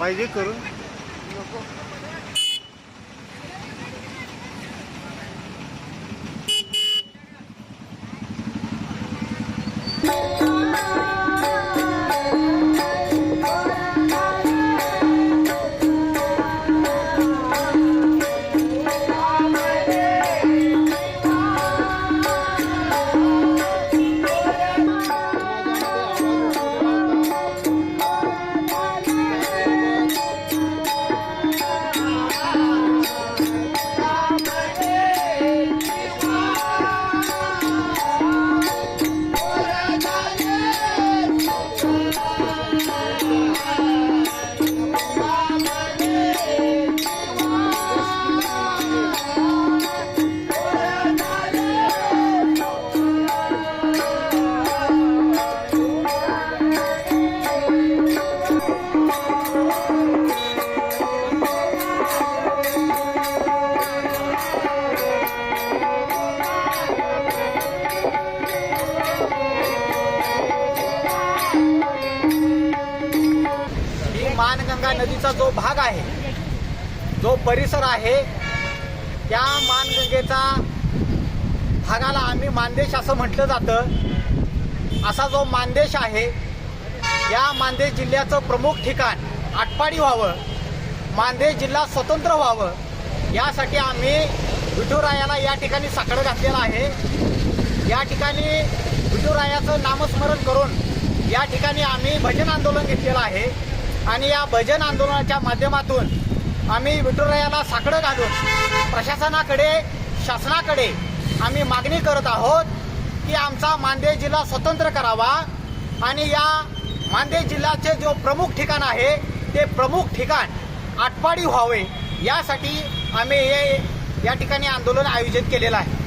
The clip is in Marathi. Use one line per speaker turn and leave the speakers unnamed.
पाहिजे करून.
मानगंगा नदीचा जो भाग आहे जो परिसर आहे त्या मानगंगेचा भागाला आम्ही मानदेश असं म्हटलं जातं. असा जो मानदेश आहे या मानदेश जिल्ह्याचं प्रमुख ठिकाण आटपाडी व्हावं मानदेश जिल्हा स्वतंत्र व्हावं यासाठी आम्ही विठुरायाला या ठिकाणी साकडं घातलेलं आहे. या ठिकाणी विठुरायाचं नामस्मरण करून या ठिकाणी आम्ही भजन आंदोलन घेतलेलं आहे. आणि या भजन आंदोलनाच्या माध्यमातून आम्ही विठुरायाला साकडं घालून प्रशासनाकडे शासनाकडे आम्ही मागणी करत आहोत की आमचा मांदे जिल्हा स्वतंत्र करावा आणि या मांदे जिल्ह्याचे जो प्रमुख ठिकाण आहे ते प्रमुख ठिकाण आटपाडी व्हावे यासाठी आम्ही हे या ठिकाणी आंदोलन आयोजित केलेलं आहे.